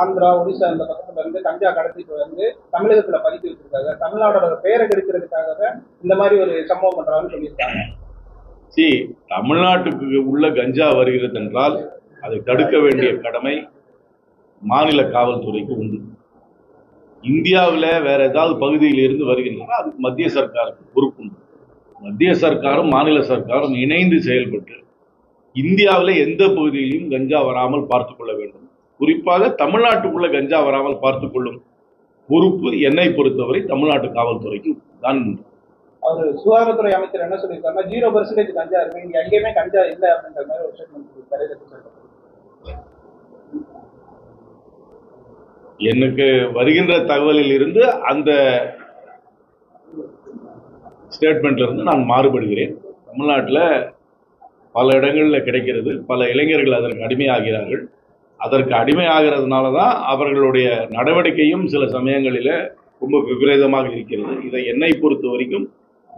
ஆந்திரா ஒடிசா இந்த பக்கத்துல இருந்து கஞ்சா கடத்திட்டு வந்து தமிழகத்துல பதுக்கி வச்சிருக்காங்க. தமிழ்நாடோட பெயரை கெடுக்கிறதுக்காக இந்த மாதிரி ஒரு சம்பவம் பண்றாங்கன்னு சொல்லியிருக்காங்க. சி தமிழ்நாட்டுக்கு உள்ள கஞ்சா வருகிறது என்றால் அதை தடுக்க வேண்டிய கடமை மாநில காவல்துறைக்கு உண்டு. இந்தியாவில் வேற ஏதாவது பகுதியில் இருந்து வருகின்றன அதுக்கு மத்திய சர்க்காருக்கு பொறுப்புண்டு மத்திய சர்க்காரும் மாநில சர்க்காரும் இணைந்து செயல்பட்டு இந்தியாவில் எந்த பகுதியிலும் கஞ்சா வராமல் பார்த்து கொள்ள வேண்டும். குறிப்பாக தமிழ்நாட்டுக்குள்ள கஞ்சா வராமல் பார்த்துக் கொள்ளும் பொறுப்பு என்னை பொறுத்தவரை தமிழ்நாட்டு காவல்துறைக்கு தான் உண்டு. அவர் சுகாதாரத்துறை அமைச்சர் என்ன சொல்லியிருக்காருன்னா ஜீரோ பெர்சன்டேஜ் கஞ்சா இருக்கு இங்க எங்கேயுமே கஞ்சா இல்லை அப்படின்ற மாதிரி ஒரு ஸ்டேட்மெண்ட். எனக்கு வருகின்ற தகவலில் இருந்து அந்த ஸ்டேட்மெண்ட்ல இருந்து நான் மாறுபடுகிறேன் தமிழ்நாட்டில் பல இடங்களில் கிடைக்கிறது பல இளைஞர்கள் அதற்கு அடிமையாகிறார்கள் அதற்கு அடிமையாகிறதுனால தான் அவர்களுடைய நடவடிக்கையும் சில சமயங்களில் ரொம்ப விபரீதமாக இருக்கிறது. இதை என்னை பொறுத்த வரைக்கும்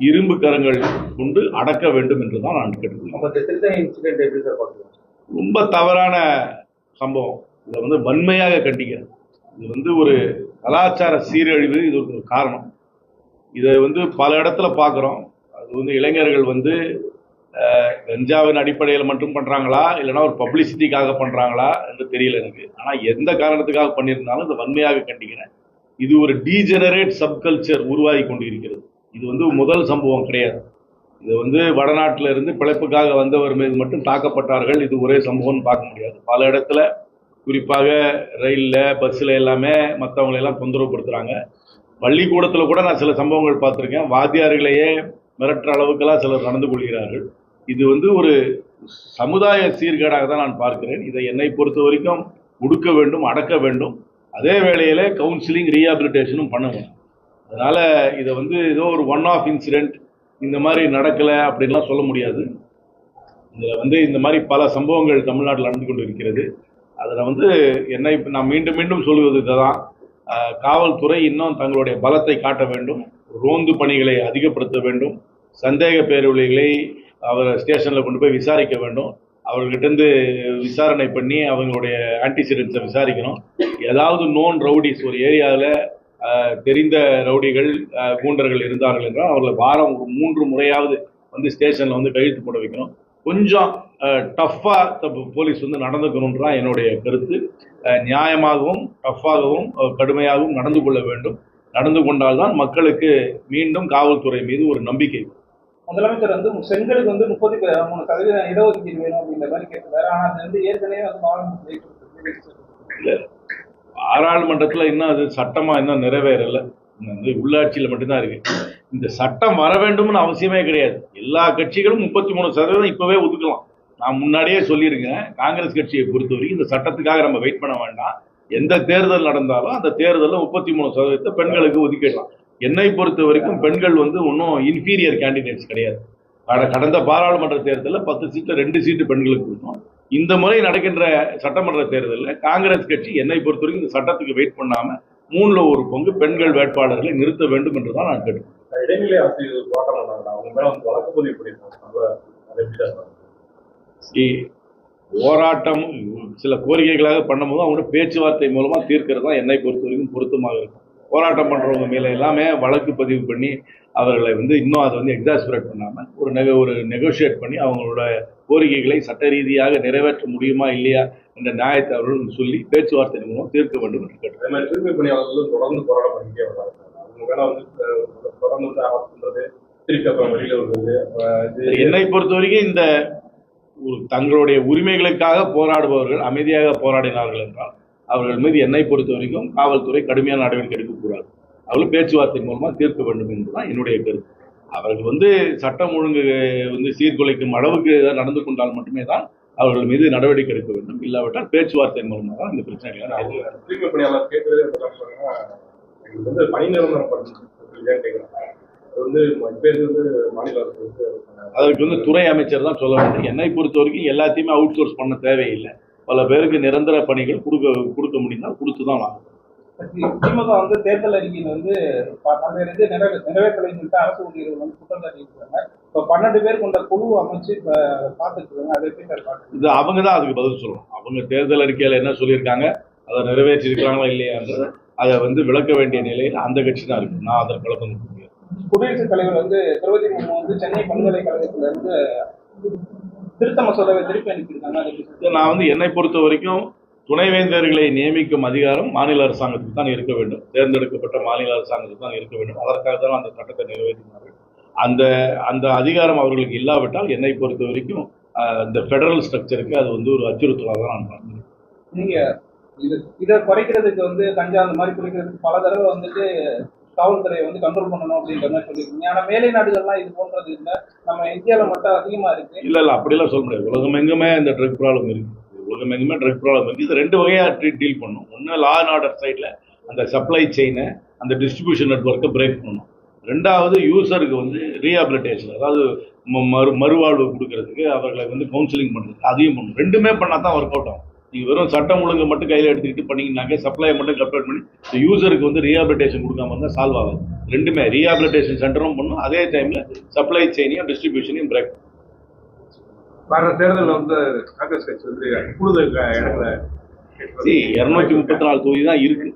இரும்பு கரங்கள் கொண்டு அடக்க வேண்டும் என்று தான் நான் பார்க்குறீங்க ரொம்ப தவறான சம்பவம். இதை வந்து வன்மையாக கண்டிக்கிறேன் இது வந்து ஒரு கலாச்சார சீரழிவு இது ஒரு காரணம். இதை வந்து பல இடத்துல பார்க்குறோம். அது வந்து இளைஞர்கள் வந்து கஞ்சாவின் அடிப்படையில் மட்டும் பண்ணுறாங்களா இல்லைன்னா ஒரு பப்ளிசிட்டிக்காக பண்ணுறாங்களா என்று தெரியல எனக்கு. ஆனால் எந்த காரணத்துக்காக பண்ணியிருந்தாலும் இதை வன்மையாக கண்டிக்கிறேன். இது ஒரு டீஜெனரேட் சப்கல்ச்சர் உருவாகி கொண்டிருக்கிறது. இது வந்து முதல் சம்பவம் கிடையாது. இது வந்து வடநாட்டில இருந்து பிழைப்புக்காக வந்தவர் மீது மட்டும் தாக்கப்பட்டார்கள். இது ஒரே சம்பவம்னு பார்க்க முடியாது. பல இடத்துல குறிப்பாக ரயிலில் பஸ்ஸில் எல்லாமே மற்றவங்களையெல்லாம் தொந்தரவுப்படுத்துகிறாங்க பள்ளிக்கூடத்தில் கூட நான் சில சம்பவங்கள் பார்த்துருக்கேன். வாத்தியார்களையே மிரட்டுற அளவுக்கெல்லாம் சிலர் நடந்து கொள்கிறார்கள். இது வந்து ஒரு சமுதாய சீர்கேடாக தான் நான் பார்க்கிறேன். இதை என்னை பொறுத்த வரைக்கும் ஒடுக்க வேண்டும் அடக்க வேண்டும். அதே வேளையில் கவுன்சிலிங் ரீஹாபிலிட்டேஷனும் பண்ணுவேன் அதனால் இதை வந்து ஏதோ ஒரு ஒன் ஆஃப் இன்சிடென்ட் இந்த மாதிரி நடக்கலை அப்படின்லாம் சொல்ல முடியாது. இதில் வந்து இந்த மாதிரி பல சம்பவங்கள் தமிழ்நாட்டில் நடந்து கொண்டு இருக்கிறது அதில் வந்து என்னை இப்ப நான் மீண்டும் மீண்டும் சொல்வது இதுதான். காவல்துறை இன்னும் தங்களுடைய பலத்தை காட்ட வேண்டும். ரோந்து பணிகளை அதிகப்படுத்த வேண்டும். சந்தேக பேரொழிகளை அவரை ஸ்டேஷனில் கொண்டு போய் விசாரிக்க வேண்டும். அவர்கிட்டருந்து விசாரணை பண்ணி அவங்களுடைய ஆன்டிசிடென்ட்ஸை விசாரிக்கணும். ஏதாவது நோன் ரவுடிஸ் ஒரு ஏரியாவில் தெரிந்த ரவுடிகள் கூண்டர்கள் இருந்தார்கள் என்றால் அவர்களை வாரம் ஒரு மூன்று முறையாவது வந்து ஸ்டேஷனில் வந்து கையெழுத்து போட வைக்கணும். கொஞ்சம் டஃப்பாக போலீஸ் வந்து நடந்துக்கணுன்றான் என்னுடைய கருத்து. நியாயமாகவும் டஃப்பாகவும் கடுமையாகவும் நடந்து கொள்ள வேண்டும். நடந்து கொண்டால்தான் மக்களுக்கு மீண்டும் காவல்துறை மீது ஒரு நம்பிக்கை முதலமைச்சர் வந்து செங்கலுக்கு வந்து முப்பத்தி மூணு சதவீதம் இடஒதுக்கீடு வேணும் அப்படின்ற மாதிரி கேட்டிருக்காரு. ஆனா அது வந்து ஏற்கனவே வந்து பாராளுமன்றத்தில் பாராளுமன்றத்தில் இன்னும் அது சட்டமாக இன்னும் நிறைவேறலை. இன்னும் வந்து உள்ளாட்சியில் மட்டும்தான் இருக்கு. இந்த சட்டம் வர வேண்டும்னு அவசியமே கிடையாது. எல்லா கட்சிகளும் முப்பத்தி மூணு சதவீதம் இப்போவே ஒதுக்கலாம். நான் முன்னாடியே சொல்லியிருக்கேன். காங்கிரஸ் கட்சியை பொறுத்த வரைக்கும் இந்த சட்டத்துக்காக நம்ம வெயிட் பண்ண வேண்டாம். எந்த தேர்தல் நடந்தாலும் அந்த தேர்தலில் முப்பத்தி மூணு சதவீதத்தை பெண்களுக்கு ஒதுக்கிடலாம். என்னை பொறுத்த வரைக்கும் பெண்கள் வந்து ஒன்றும் இன்ஃபீரியர் கேண்டிடேட்ஸ் கிடையாது. கட- கடந்த பாராளுமன்ற தேர்தலில் பத்து சீட்டு ரெண்டு சீட்டு பெண்களுக்கு கொடுத்தோம். இந்த முறை நடக்கின்ற சட்டமன்ற தேர்தலில் காங்கிரஸ் கட்சி என்னை பொறுத்த வரைக்கும் இந்த சட்டத்துக்கு வெயிட் பண்ணாம மூணுல ஒரு பங்கு பெண்கள் வேட்பாளர்களை நிறுத்த வேண்டும் என்று தான் நான் கேட்டுக்கொள்கிறேன். இடைநிலை ஆசிரியர்கள் போராட்டம் பண்ணாங்க அவங்க மேல வந்து வழக்கு பதிவு பண்ணியிருக்காங்க. போராட்டம் சில கோரிக்கைகளாக பண்ணும்போது அவங்களோட பேச்சுவார்த்தை மூலமா தீர்க்கிறது தான் என்னை பொறுத்த வரைக்கும் பொருத்தமாக இருக்கும். போராட்டம் பண்றவங்க மேல எல்லாமே வழக்கு பதிவு பண்ணி அவர்களை வந்து இன்னும் அதை வந்து எக்ஸாஸ்பரேட் பண்ணாம ஒரு நெக ஒரு நெகோஷியேட் பண்ணி அவங்களோட கோரிக்கைகளை சட்ட ரீதியாக நிறைவேற்ற முடியுமா இல்லையா என்ற நியாயத்தை அவர்கள் சொல்லி பேச்சுவார்த்தை மூலம் தீர்க்க வேண்டும் என்று மாதிரி தூய்மை பணியாளர்களும் தொடர்ந்து போராட்டம் பண்ணிட்டே வர்றாங்க. அவங்க மேல வந்து தொடர்ந்து வந்து அரசு பண்றது திருப்பி அப்புறம் வெளியில என்னை பொறுத்த வரைக்கும் இந்த ஒரு தங்களுடைய உரிமைகளுக்காக போராடுபவர்கள் அமைதியாக போராடினார்கள் என்றால் அவர்கள் மீது என்னை பொறுத்த வரைக்கும் காவல்துறை கடுமையான நடவடிக்கை எடுக்கக்கூடாது அவர்கள் பேச்சுவார்த்தை மூலமா தீர்க்க வேண்டும் என்பதுதான் என்னுடைய கருத்து. அவர்கள் வந்து சட்டம் ஒழுங்கு வந்து சீர்குலைக்கும் அளவுக்கு ஏதாவது நடந்து கொண்டால் மட்டுமே தான் அவர்கள் மீது நடவடிக்கை எடுக்க வேண்டும். இல்லாவிட்டால் பேச்சுவார்த்தை மூலமாக தான் இந்த பிரச்சனைகளை பணி நிரந்தரம் அதற்கு வந்து துறை அமைச்சர் தான் சொல்ல வேண்டும் என்னை பொறுத்த வரைக்கும் எல்லாத்தையுமே அவுட் சோர்ஸ் பண்ண தேவையில்லை. பல பேருக்கு நிரந்தர பணிகள் கொடுக்க கொடுக்க முடிந்தால் கொடுத்து தான் ஆகணும். திமுக வந்து தேர்தல் அறிக்கையில் வந்து பல்வேறு இது நிறைவே நிறைவேற்றலைன்னு சொல்லிட்டு அரசு ஊழியர்கள் வந்து குற்றம் சாட்டியிருக்காங்க இப்போ பன்னெண்டு பேர் கொண்ட குழு அமைச்சு இப்போ பார்த்துட்டு அதை எப்படி சார் பார்க்குறீங்க? இது அவங்க தான் அதுக்கு பதில் சொல்லணும். அவங்க தேர்தல் அறிக்கையில் என்ன சொல்லியிருக்காங்க அதை நிறைவேற்றிருக்கிறாங்களா இல்லையான்றது அதை வந்து விளக்க வேண்டிய நிலையில் அந்த கட்சி தான் இருக்கு நான் அதற்கு விளக்கம் முடியாது. குடியரசுத் தலைவர் வந்து திரௌபதி முர்மு வந்து சென்னை பல்கலைக்கழகத்துல இருந்து திருத்த மசோதாவை திருப்பி அனுப்பியிருக்காங்க. நான் வந்து என்னை பொறுத்த வரைக்கும் துணைவேந்தர்களை நியமிக்கும் அதிகாரம் மாநில அரசாங்கத்துக்கு தான் இருக்க வேண்டும். தேர்ந்தெடுக்கப்பட்ட மாநில அரசாங்கத்துக்கு தான் இருக்க வேண்டும். அதற்காக தான் அந்த சட்டத்தை நிறைவேற்றினார்கள். அந்த அந்த அதிகாரம் அவர்களுக்கு இல்லாவிட்டால் என்னை பொறுத்த வரைக்கும் இந்த ஃபெடரல் ஸ்ட்ரக்சருக்கு அது வந்து ஒரு அச்சுறுத்தலாக தான் நான் பார்க்கிறேன். நீங்க இது இதை குறைக்கிறதுக்கு வந்து கஞ்சா அந்த மாதிரி குறைக்கிறதுக்கு பல தடவை வந்துட்டு காவல்துறையை வந்து கண்ட்ரோல் பண்ணணும் அப்படின்ற மாதிரி சொல்லியிருக்கீங்க. ஆனா மேலை நாடுகள்லாம் இது போன்றது இல்லை. நம்ம இந்தியாவில் மட்டும் அதிகமா இருக்கு. இல்ல இல்ல அப்படிலாம் சொல்ல முடியாது. உலகம் எங்குமே இந்த ட்ரக் ப்ராப்ளம் இருக்கு. ஒரு மேக்ஸிமம் ட்ரக் ப்ராப்ளம் இருக்கு. இது ரெண்டு வகையா டீல் பண்ணும். ஒன்று லா அண்ட் ஆர்டர் சைடில் அந்த சப்ளை செயினை அந்த டிஸ்ட்ரிபியூஷன் நெட்ஒர்க்கை பிரேக் பண்ணணும் ரெண்டாவது யூசருக்கு வந்து ரீஹாபிலிட்டேஷன் அதாவது ம- மறு மறுவாழ்வு கொடுக்கறதுக்கு அவர்களை வந்து கவுன்சிலிங் பண்ணுறதுக்கு அதையும் பண்ணும். ரெண்டுமே பண்ணால் தான் ஒர்க் அவுட் ஆகும். நீங்கள் வெறும் சட்டம் ஒழுங்கு மட்டும் கையில் எடுத்துக்கிட்டு பண்ணீங்கன்னாக்க சப்ளையை மட்டும் கம்ப்ளீட் பண்ணி யூசருக்கு வந்து ரீஹாபிலிட்டேஷன் கொடுக்காம இருந்தால் சால்வ் ஆகும் ரெண்டுமே ரீஹாபிலிட்டேஷன் சென்டரும் பண்ணும். அதே டைமில் சப்ளை செயினையும் டிஸ்ட்ரிபியூஷனையும் பிரேக் வர தேர்தலில் வந்து காங்கிரஸ் கட்சி வந்து கூடுதல் இடங்களை இருநூத்தி முப்பத்தி நாலு தொகுதி தான் இருக்கு.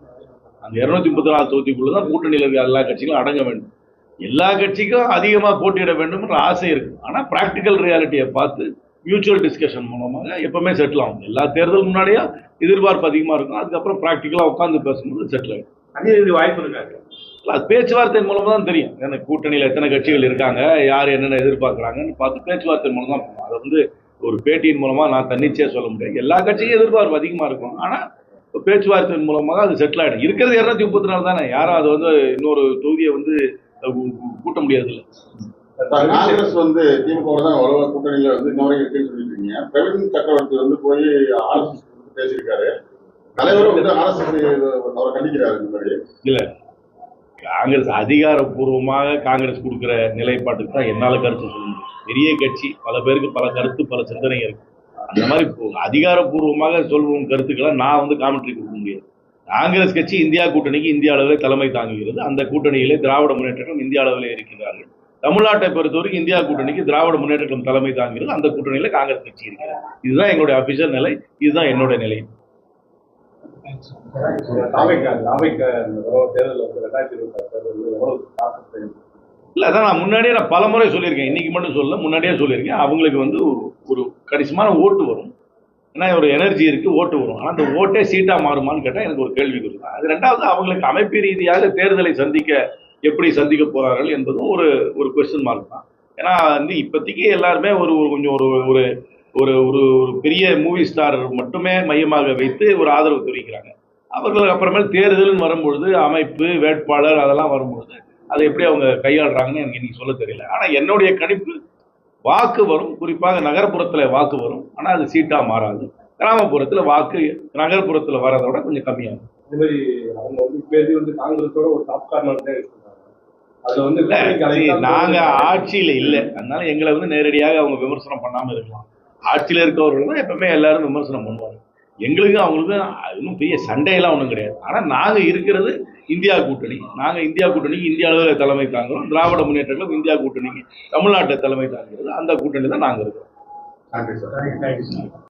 அந்த இருநூத்தி முப்பத்தி நாலு தொகுதிக்குள்ள தான் கூட்டணியில் இருக்க எல்லா கட்சிகளும் அடங்க வேண்டும். எல்லா கட்சிக்கும் அதிகமாக போட்டியிட வேண்டும்ன்ற ஆசை இருக்கு. ஆனால் ப்ராக்டிக்கல் ரியாலிட்டியை பார்த்து மியூச்சுவல் டிஸ்கஷன் மூலமாக எப்பவுமே செட்டில் ஆகும். எல்லா தேர்தல் முன்னாடியே எதிர்பார்ப்பு அதிகமாக இருக்கும். அதுக்கப்புறம் ப்ராக்டிக்கலாக உட்காந்து பேசும்போது செட்டில் ஆகும் அதே இது வாய்ப்பு இருக்காங்க இல்ல, அது பேச்சுவார்த்தை மூலமா தான் தெரியும். எனக்கு கூட்டணியில் எத்தனை கட்சிகள் இருக்காங்க யார் என்னென்ன எதிர்பார்க்குறாங்கன்னு பார்த்து பேச்சுவார்த்தை மூலம் தான். அதை வந்து ஒரு பேட்டியின் மூலமா நான் தன்னிச்சையாக சொல்ல முடியாது. எல்லா கட்சியும் எதிர்பார்ப்பு அதிகமாக இருக்கும். ஆனால் பேச்சுவார்த்தையின் மூலமாக அது செட்டில் ஆகிடும் இருக்கிறது இரநூத்தி முப்பத்தி நாலு தானே. யாரும் அது வந்து இன்னொரு தொகுதியை வந்து கூட்ட முடியாது இல்லை காங்கிரஸ் வந்து திமுக தான் உலக கூட்டணியில வந்து இன்ன வரைக்கும் இருக்குன்னு சொல்லிட்டு இருக்கீங்க பிரவீன் சக்கரவர்த்தி வந்து போய் ஆர்எஸ்எஸ் பேசியிருக்காரு. தலைவரும் வந்து ஆர்எஸ்எஸ் அவரை கண்டிக்கிறாரு இந்த மாதிரி. இல்லை. காங்கிரஸ் அதிகாரப்பூர்வமாக காங்கிரஸ் கொடுக்குற நிலைப்பாட்டுக்கு தான் என்னால் கருத்து சொல்ல முடியும். பெரிய கட்சி பல பேருக்கு பல கருத்து பல சிந்தனை இருக்கு. அந்த மாதிரி அதிகாரப்பூர்வமாக சொல்வோம் கருத்துக்களை நான் வந்து காமெண்ட்ரி கொடுக்க முடியாது. காங்கிரஸ் கட்சி இந்தியா கூட்டணிக்கு இந்திய அளவில் தலைமை தாங்குகிறது. அந்த கூட்டணியிலே திராவிட முன்னேற்றம் இந்திய அளவில் இருக்கிறார்கள் தமிழ்நாட்டை பொறுத்தவரைக்கும் இந்தியா கூட்டணிக்கு திராவிட முன்னேற்றம் தலைமை தாங்குகிறது. அந்த கூட்டணியில காங்கிரஸ் கட்சி இருக்கிறது. இதுதான் எங்களுடைய அபிஷியல் நிலை. இதுதான் என்னுடைய நிலை. இல்ல அதான் நான் முன்னாடியே நான் பல முறை சொல்லியிருக்கேன். இன்னைக்கு மட்டும் சொல்லல முன்னாடியே சொல்லியிருக்கேன். அவங்களுக்கு வந்து ஒரு ஒரு கணிசமான ஓட்டு வரும். ஏன்னா ஒரு எனர்ஜி இருக்கு ஓட்டு வரும். ஆனால் அந்த ஓட்டே சீட்டா மாறுமான்னு கேட்டா எனக்கு ஒரு கேள்வி கொடுக்கும் அது ரெண்டாவது அவங்களுக்கு அமைப்பு ரீதியாக தேர்தலை சந்திக்க எப்படி சந்திக்க போறார்கள் என்பதும் ஒரு ஒரு கொஸ்டின் மார்க் தான். ஏன்னா வந்து இப்போதைக்கு எல்லாருமே ஒரு ஒரு கொஞ்சம் ஒரு ஒரு ஒரு ஒரு ஒரு பெரிய மூவி ஸ்டார் மட்டுமே மையமாக வைத்து ஒரு ஆதரவு தெரிவிக்கிறாங்க. அவர்கள் அப்புறமேல் தேர்தல்னு வரும்பொழுது அமைப்பு வேட்பாளர் அதெல்லாம் வரும்பொழுது அதை எப்படி அவங்க கையாளுறாங்கன்னு எனக்கு இன்னைக்கு சொல்ல தெரியல. ஆனா என்னுடைய கணிப்பு வாக்கு வரும். குறிப்பாக நகர்ப்புறத்துல வாக்கு வரும். ஆனா அது சீட்டா மாறாது. கிராமப்புறத்துல வாக்கு நகர்ப்புறத்துல வரதை விட கொஞ்சம் கம்மியாகும். இந்த மாதிரி அவங்க வந்து பேசி வந்து காங்கிரஸோட ஒரு டாப் கார்னர் தான் அதுல வந்து இல்ல, கூட்டணிக்கு see, அழைத்தால் நாங்க ஆட்சியில இல்ல. அதனால எங்களை வந்து நேரடியாக அவங்க விமர்சனம் பண்ணாம இருக்கலாம். ஆட்சியில இருக்கவர்கள் தான் எப்பவுமே எல்லாரும் விமர்சனம் பண்ணுவாங்க. எங்களுக்கும் அவங்களுக்கும் இன்னும் பெரிய சண்டையெல்லாம் ஒன்றும் கிடையாது. ஆனா நாங்க இருக்கிறது இந்தியா கூட்டணி. நாங்க இந்தியா கூட்டணிக்கு இந்திய அளவில் தலைமை தாங்குறோம். திராவிட முன்னேற்றங்களும் இந்தியா கூட்டணிக்கு தமிழ்நாட்டை தலைமை தாங்குறது அந்த கூட்டணி தான் நாங்க இருக்கிறோம். நன்றி சார்.